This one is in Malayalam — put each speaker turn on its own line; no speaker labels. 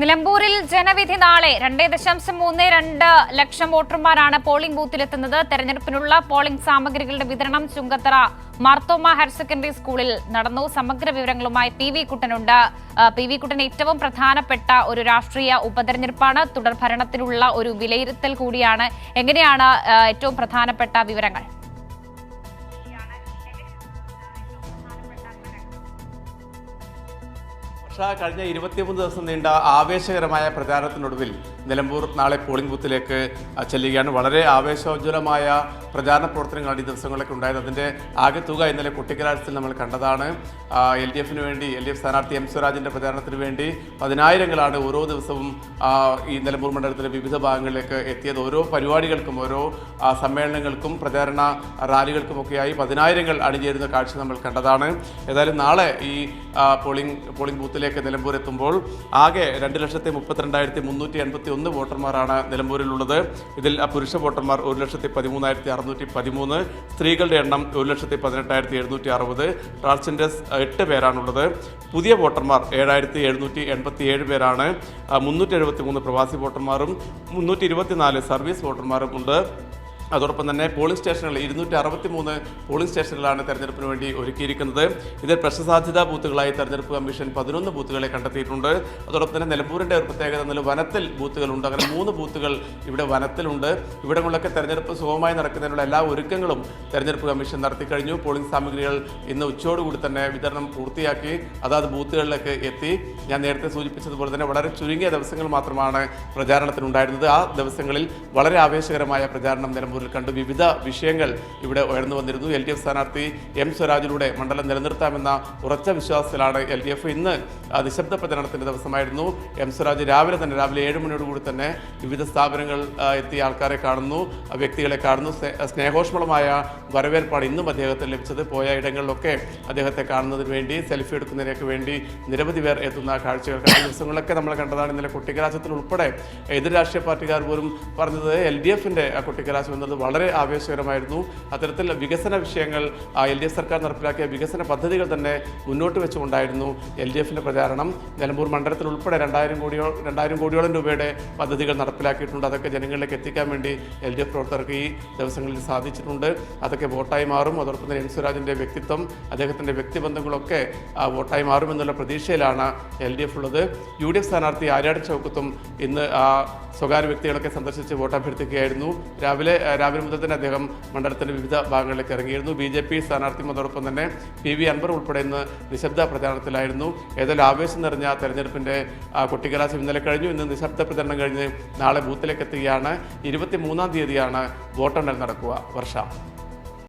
നിലമ്പൂരിൽ ജനവിധി നാളെ രണ്ടേ ദശാംശം മൂന്ന് രണ്ട് ലക്ഷം വോട്ടർമാരാണ് പോളിംഗ് ബൂത്തിലെത്തുന്നത്. തെരഞ്ഞെടുപ്പിനുള്ള പോളിംഗ് സാമഗ്രികളുടെ വിതരണം ചുങ്കത്തറ മാർത്തോമ ഹയർ സെക്കൻഡറി സ്കൂളിൽ നടന്നു. സമഗ്ര വിവരങ്ങളുമായി പി വി കുട്ടനുണ്ട്. പി വി കുട്ടൻ ഏറ്റവും പ്രധാനപ്പെട്ട ഒരു രാഷ്ട്രീയ ഉപതെരഞ്ഞെടുപ്പാണ്. തുടർ ഭരണത്തിലുള്ള ഒരു വിലയിരുത്തൽ കൂടിയാണ്. എങ്ങനെയാണ് ഏറ്റവും പ്രധാനപ്പെട്ട വിവരങ്ങൾ?
പക്ഷേ കഴിഞ്ഞ ഇരുപത്തിമൂന്ന് ദിവസം നീണ്ട ആവേശകരമായ പ്രചാരണത്തിനൊടുവിൽ നിലമ്പൂർ നാളെ പോളിംഗ് ബൂത്തിലേക്ക് ചെല്ലുകയാണ്. വളരെ ആവേശോജ്വലമായ പ്രചാരണ പ്രവർത്തനങ്ങളാണ് ഈ ദിവസങ്ങളിലൊക്കെ ഉണ്ടായത്. അതിന്റെ ആകെ തുക ഇന്നലെ കുട്ടിക്കലാഴ്ചയിൽ നമ്മൾ കണ്ടതാണ്. എൽ ഡി എഫിന് വേണ്ടി എൽ ഡി എഫ് സ്ഥാനാർത്ഥി എം സ്വരാജിന്റെ പ്രചാരണത്തിന് വേണ്ടി പതിനായിരങ്ങളാണ് ഓരോ ദിവസവും ഈ നിലമ്പൂർ മണ്ഡലത്തിലെ വിവിധ ഭാഗങ്ങളിലേക്ക് എത്തിയത്. ഓരോ പരിപാടികൾക്കും ഓരോ സമ്മേളനങ്ങൾക്കും പ്രചാരണ റാലികൾക്കുമൊക്കെയായി പതിനായിരങ്ങൾ അണിചേരുന്ന കാഴ്ച നമ്മൾ കണ്ടതാണ്. ഏതായാലും നാളെ ഈ പോളിംഗ് പോളിംഗ് ബൂത്തിലേക്ക് നിലമ്പൂർ എത്തുമ്പോൾ ആകെ രണ്ട് ലക്ഷത്തി മുപ്പത്തിരണ്ടായിരത്തി മുന്നൂറ്റി എൺപത്തി ഒന്ന് വോട്ടർമാരാണ് നിലമ്പൂരിലുള്ളത്. ഇതിൽ പുരുഷ വോട്ടർമാർ ഒരു ലക്ഷത്തി പതിമൂന്നായിരത്തി അറുന്നൂറ്റി പതിമൂന്ന് സ്ത്രീകളുടെ എണ്ണം ഒരു ലക്ഷത്തി പതിനെട്ടായിരത്തി എഴുന്നൂറ്റി അറുപത് ട്രാൻസ്ജെൻഡേഴ്സ് എട്ട് പേരാണുള്ളത്. പുതിയ വോട്ടർമാർ ഏഴായിരത്തി എഴുന്നൂറ്റി എൺപത്തി ഏഴ് പേരാണ്. മുന്നൂറ്റി എഴുപത്തി മൂന്ന് പ്രവാസി വോട്ടർമാരും മുന്നൂറ്റി ഇരുപത്തിനാല് സർവീസ് വോട്ടർമാരും ഉണ്ട്. അതോടൊപ്പം തന്നെ പോളിംഗ് സ്റ്റേഷനുകൾ ഇരുന്നൂറ്റി അറുപത്തി മൂന്ന് പോളിംഗ് സ്റ്റേഷനുകളാണ് തെരഞ്ഞെടുപ്പിന് വേണ്ടി ഒരുക്കിയിരിക്കുന്നത്. ഇതിൽ പ്രശ്നസാധ്യതാ ബൂത്തുകളായി തെരഞ്ഞെടുപ്പ് കമ്മീഷൻ പതിനൊന്ന് ബൂത്തുകളെ കണ്ടെത്തിയിട്ടുണ്ട്. അതോടൊപ്പം തന്നെ നിലമ്പൂരിന്റെ ഒരു പ്രത്യേകത എന്നാൽ വനത്തിൽ ബൂത്തുകളുണ്ട്. അങ്ങനെ മൂന്ന് ബൂത്തുകൾ ഇവിടെ വനത്തിലുണ്ട്. ഇവിടങ്ങളിലൊക്കെ തെരഞ്ഞെടുപ്പ് സുഗമമായി നടക്കുന്നതിനുള്ള എല്ലാ ഒരുക്കങ്ങളും തെരഞ്ഞെടുപ്പ് കമ്മീഷൻ നടത്തിക്കഴിഞ്ഞു പോളിംഗ് സാമഗ്രികൾ ഇന്ന് ഉച്ചയോടുകൂടി തന്നെ വിതരണം പൂർത്തിയാക്കി അതാത് ബൂത്തുകളിലേക്ക് എത്തി. ഞാൻ നേരത്തെ സൂചിപ്പിച്ചതുപോലെ തന്നെ വളരെ ചുരുങ്ങിയ ദിവസങ്ങൾ മാത്രമാണ് പ്രചാരണത്തിനുണ്ടായിരുന്നത്. ആ ദിവസങ്ങളിൽ വളരെ ആവേശകരമായ പ്രചാരണം നിലമ്പൂരിൽ കണ്ടു വിവിധ വിഷയങ്ങൾ ഇവിടെ ഉയർന്നു വന്നിരുന്നു. എൽ ഡി എഫ് സ്ഥാനാർത്ഥി എം സ്വരാജിലൂടെ മണ്ഡലം നിലനിർത്താമെന്ന ഉറച്ച വിശ്വാസത്തിലാണ് എൽ ഡി എഫ് ഇന്ന് നിശബ്ദ പ്രചരണത്തിന്റെ ദിവസമായിരുന്നു. എം സ്വരാജ് രാവിലെ തന്നെ രാവിലെ ഏഴ് മണിയോടുകൂടി തന്നെ വിവിധ സ്ഥാപനങ്ങൾ എത്തിയ ആൾക്കാരെ കാണുന്നു വ്യക്തികളെ കാണുന്നു. സ്നേഹോഷ്മളമായ വരവേൽപ്പാണ് ഇന്നും അദ്ദേഹത്തിന് ലഭിച്ചത്. പോയ ഇടങ്ങളിലൊക്കെ അദ്ദേഹത്തെ കാണുന്നതിന് വേണ്ടി സെൽഫി എടുക്കുന്നതിനൊക്കെ വേണ്ടി നിരവധി പേർ എത്തുന്ന കാഴ്ചകൾ. കഴിഞ്ഞ ദിവസങ്ങളിലൊക്കെ നമ്മൾ കണ്ടതാണ് ഇന്നലെ കുട്ടിക്കലാശത്തിൽ ഉൾപ്പെടെ എതിർ രാഷ്ട്രീയ പാർട്ടിക്കാർ പോലും പറഞ്ഞത് എൽ ഡി എഫിന്റെ കുട്ടിക്കലാശം എന്നത് വളരെ ആവേശകരമായിരുന്നു. അത്തരത്തിൽ വികസന വിഷയങ്ങൾ എൽ ഡി എഫ് സർക്കാർ നടപ്പിലാക്കിയ വികസന പദ്ധതികൾ തന്നെ മുന്നോട്ട് വെച്ചുകൊണ്ടായിരുന്നു എൽ ഡി എഫിന്റെ പ്രചാരണം നിലമ്പൂർ മണ്ഡലത്തിൽ ഉൾപ്പെടെ രണ്ടായിരം കോടിയോ രണ്ടായിരം കോടിയോളം രൂപയുടെ പദ്ധതികൾ നടപ്പിലാക്കിയിട്ടുണ്ട്. അതൊക്കെ ജനങ്ങളിലേക്ക് എത്തിക്കാൻ വേണ്ടി എൽ ഡി എഫ് പ്രവർത്തകർക്ക് ഈ ദിവസങ്ങളിൽ സാധിച്ചിട്ടുണ്ട്. അതൊക്കെ വോട്ടായി മാറും. അതോടൊപ്പം തന്നെ എൻ സ്വരാജിന്റെ വ്യക്തിത്വം അദ്ദേഹത്തിന്റെ വ്യക്തിബന്ധങ്ങളൊക്കെ വോട്ടായി മാറുമെന്നുള്ള പ്രതീക്ഷയിലാണ് എൽ ഡി എഫ് ഉള്ളത്. യു ഡി എഫ് സ്ഥാനാർത്ഥി ആര്യാട് ചൗക്കത്തും ഇന്ന് സ്വകാര്യ വ്യക്തികളൊക്കെ സന്ദർശിച്ച് വോട്ട് അഭ്യർത്ഥിക്കുകയായിരുന്നു രാവിലെ രാവിലെ മുതൽ തന്നെ അദ്ദേഹം മണ്ഡലത്തിന്റെ വിവിധ ഭാഗങ്ങളിലേക്ക് ഇറങ്ങിയിരുന്നു. ബി ജെ പി സ്ഥാനാർത്ഥിയും അതോടൊപ്പം തന്നെ പി വി അൻവർ ഉൾപ്പെടെ ഇന്ന് നിശബ്ദ പ്രചാരണത്തിലായിരുന്നു. ഏതായാലും ആവേശം നിറഞ്ഞ തെരഞ്ഞെടുപ്പിന്റെ കുട്ടിക്കലാശം ഇന്നലെ കഴിഞ്ഞു. ഇന്ന് നിശബ്ദ പ്രചരണം കഴിഞ്ഞ് നാളെ ബൂത്തിലേക്ക് എത്തുകയാണ് ഇരുപത്തി മൂന്നാം തീയതിയാണ് വോട്ടെണ്ണൽ നടക്കുക. വർഷ